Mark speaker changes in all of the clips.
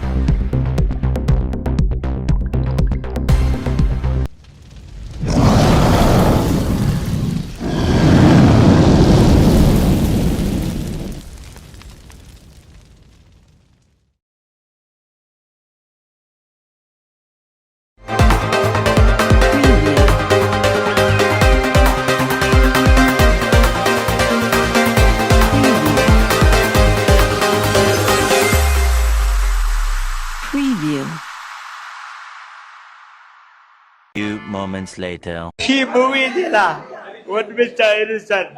Speaker 1: Thank
Speaker 2: you. Moments later.
Speaker 3: ಈ movie ಇದೆಯಲ್ಲ ಒಂದ್ ನಿಮಿಷ ಇರು ಸರ್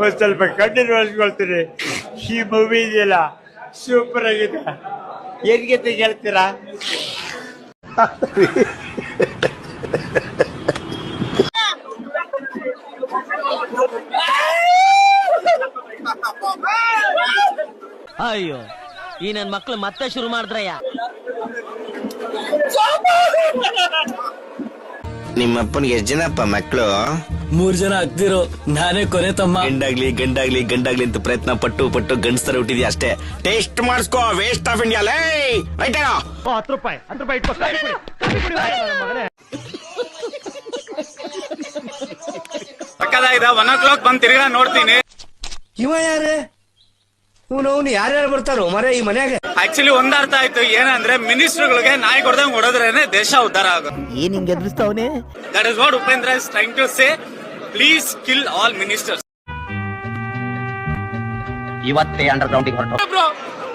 Speaker 3: ಒಂದು ಸ್ವಲ್ಪ ಕಣ್ಣೀರು ಒರೆಸ್ಕೊಳ್ತೀನಿ ಈ ಮೂವಿ ಇದೆಯಲ್ಲ ಸೂಪರ್ ಆಗಿದೆ. ಏನ್ಗೆ ಹೇಳ್ತೀರಾ?
Speaker 4: ಅಯ್ಯೋ ಈ ನನ್ ಮಕ್ಳು ಮತ್ತೆ ಶುರು ಮಾಡಿದ್ರಯ್ಯ.
Speaker 5: ನಿಮ್ಮಪ್ಪನಿಗೆ ಎಷ್ಟ್ ಜನಪ್ಪ ಮಕ್ಕಳು
Speaker 6: ಮೂರ್ ಜನ ಆಗ್ತಿರೋ ನಾನೇ ಕೊನೆ ತಮ್ಮ.
Speaker 5: ಗಂಡಾಗ್ಲಿ ಗಂಡಾಗ್ಲಿ ಗಂಡಾಗ್ಲಿ ಅಂತ ಪ್ರಯತ್ನ ಪಟ್ಟು ಪಟ್ಟು ಗಂಡಸ್ತರ ಹುಟ್ಟಿದ್ಯಾ ಅಷ್ಟೇ. ಟೇಸ್ಟ್ ಮಾಡಿಸ್ಕೋ ವೇಸ್ಟ್ ಆಫ್ ಇಂಡಿಯಾ ಲೇ ಆಯ್ತಾ
Speaker 7: ಪಕ್ಕದಾಗಿದೆ ಒನ್ ಓ ಕ್ಲಾಕ್ ಬಂದ್ ತಿರ್ಗಾ ನೋಡ್ತೀನಿ.
Speaker 6: ಇವ ಯಾರೇ? ಅವ್ನು ಯಾರ್ಯಾರು ಬರ್ತಾರೋ ಮರೆ ಈ ಮನ್ಯಾಗ.
Speaker 7: ಆಕ್ಚುಲಿ ಒಂದ್ ಅರ್ಥ ಆಯ್ತು. ಏನಂದ್ರೆ ಮಿನಿಸ್ಟರ್ಗಳಿಗೆ ನಾಯಿ ಕೊಡ್ದಂಗ್ ಹೊಡೆದ್ರೇನೆ ದೇಶ ಉದ್ಧಾರ ಆಗೋದು
Speaker 4: ಏನ್ ಹಿಂಗ್ ಎದುರಿಸ್ತಾವನೆ
Speaker 7: that is what Upendra is trying to say please kill all ministers
Speaker 4: ಇವತ್ತೇ ಅಂಡರ್ ಗ್ರೌಂಡಿಗೆ ಹೊರಟು.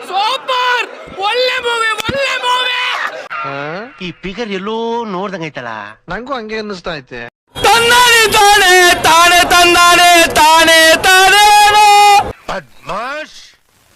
Speaker 7: ಸೂಪರ್ ಒಳ್ಳೆ ಮೂವಿ ಒಳ್ಳೆ ಮೂವಿ
Speaker 2: ಈ ಫಿಗರ್ ಎಲ್ಲೋ ನೋಡ್ದಂಗೈತಲ್ಲ
Speaker 6: ನಂಗೂ ಹಂಗೆ ಅನ್ನಿಸ್ತಾ ಐತೆ.
Speaker 7: ತಂದಾನೆ ತಾನೆ ತಾನೆ ತಂದಾನೆ ತಾನೆ ತಾನೇ.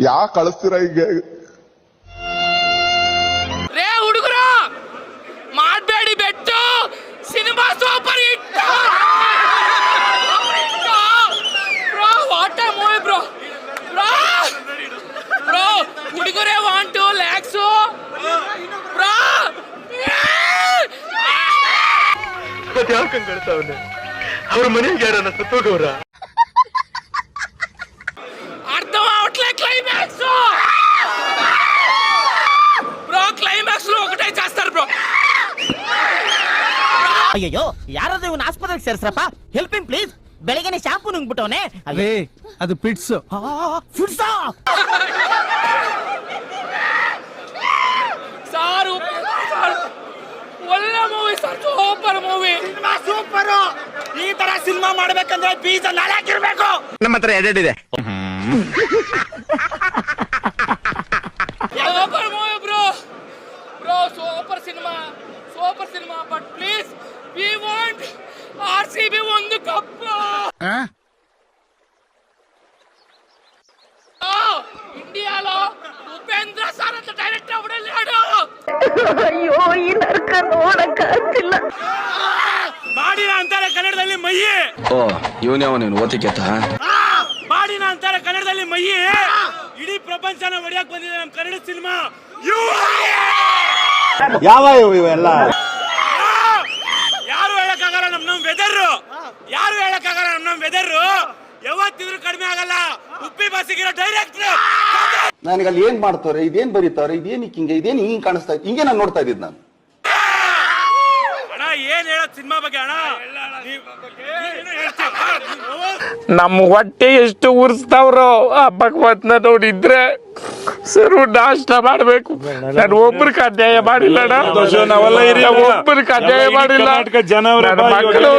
Speaker 8: ಯಾಕೆ ಕಳಿಸ್ತೀರ ಈಗ
Speaker 7: ರೇ ಹುಡುಗರ ಮಾಡಬೇಡಿ ಬೆಟ್ಟು cinema super hit bro what a movie bro. Bro bro ಹುಡುಗರೇ want to ಲ್ಯಾಕ್ಸು ಬ್ರೋ.
Speaker 6: ಅವ್ರ ಮನೆಗೆ ಯಾರನ್ನ ಸತ್ತೋಗವ್ರ?
Speaker 4: ಅಯ್ಯೋ ಯಾರಾದ್ರೂ ಇವನ್ ಆಸ್ಪತ್ರೆಗೆ ಸೇರಿಸ್ರಪ್ಪ ಹೆಲ್ಪ್ ಇನ್ ಪ್ಲೀಸ್ ಬೆಳಗ್ಗೆನೆ ಶಾಂಪೂ ನುಂಗ್ಬಿಟ್ಟವನೆ
Speaker 6: ಅದೇ ಅದು ಪಿಟ್ಸ್
Speaker 4: ಫುಡ್ಸ
Speaker 7: ಸಾರು ಒಳ್ಳೆ movie sir super movie cinema super ಈ ತರ ಸಿನಿಮಾ ಮಾಡ್ಬೇಕಂದ್ರೆ ಬೀಜ ನಾಳೆ ಹಾಕಿರ್ಬೇಕು
Speaker 5: ನಮ್ಮ ಹತ್ರ
Speaker 7: ಎಡೆಡಿದೆ ఇండియాలో ఉపేంద్ర సార్ అంత డైరెక్ట్ అవడే లేడు
Speaker 1: ಅಯ್ಯೋ ಈ ನರ್ಕ ನೋಡಕ್ಕಾಗ್ತಿಲ್ಲ
Speaker 7: ಬಾಡಿನ ಅಂತಾರೆ ಕನ್ನಡದಲ್ಲಿ ಮಯ್ಯಿ
Speaker 5: ಓ ಇವನೇ ನೀನು ಓತಿಕೆತ
Speaker 7: ಬಾಡಿನ ಅಂತಾರೆ ಕನ್ನಡದಲ್ಲಿ ಮಯ್ಯಿ ಇಡೀ ಪ್ರಪಂಚನ ಹೊಡಿಯಕ್ ಬಂದಿದೆ ನಮ್ ಕನ್ನಡ ಸಿನಿಮಾ
Speaker 3: ಯಾವ ಇವೆಲ್ಲ
Speaker 7: ಯಾರು ಹೇಳಕ್ಕಾಗಲ್ಲ ನಮ್ ನಮ್ ವೆದರ್ ಯಾರು ಹೇಳಕ್ಕಾಗಲ್ಲ ನಮ್ ನಮ್ ವೆದರ್ ಯಾವತ್ತಿದ್ರು ಕಡಿಮೆ ಆಗಲ್ಲ. ಉಪ್ಪಿ ಬಸ್ಸಿಗಿರೋ ಡೈರೆಕ್ಟರ್
Speaker 8: ನನಗೆ ಅಲ್ಲಿ ಏನ್ ಮಾಡ್ತಾರೆ ಇದೇನ್ ಬರೀತಾರೆ ಇದೇನ್ ಹಿಂಗೆ ಇದೇನ್ ಹಿಂಗ್ ಕಾಣಿಸ್ತಾ ಇತ್ತು ಹಿಂಗೆ ನಾನು ನೋಡ್ತಾ ಇದ್ದಿದ್ದು ನಾನು.
Speaker 7: ಏನ್ ಹೇಳೋದ್ ಸಿನಿಮಾ ಬಗ್ಗೆ ಅಣ್ಣ? ನಮ್ಮ ಹೊಟ್ಟೆ ಎಷ್ಟು ಉರ್ಸ್ತಾವ್ರೋ ಆ ಭಗವಂತನ ನೋಡಿದ್ರೆ ಸರ್ವನಾಶ ಮಾಡ್ಬೇಕು. ನಾನು ಒಬ್ರಿಗೆ ಅನ್ಯಾಯ ಮಾಡಿಲ್ಲ. ಒಬ್ರಿಗೆ ಅನ್ಯಾಯ ಮಾಡಿಲ್ಲ ಮಕ್ಕಳು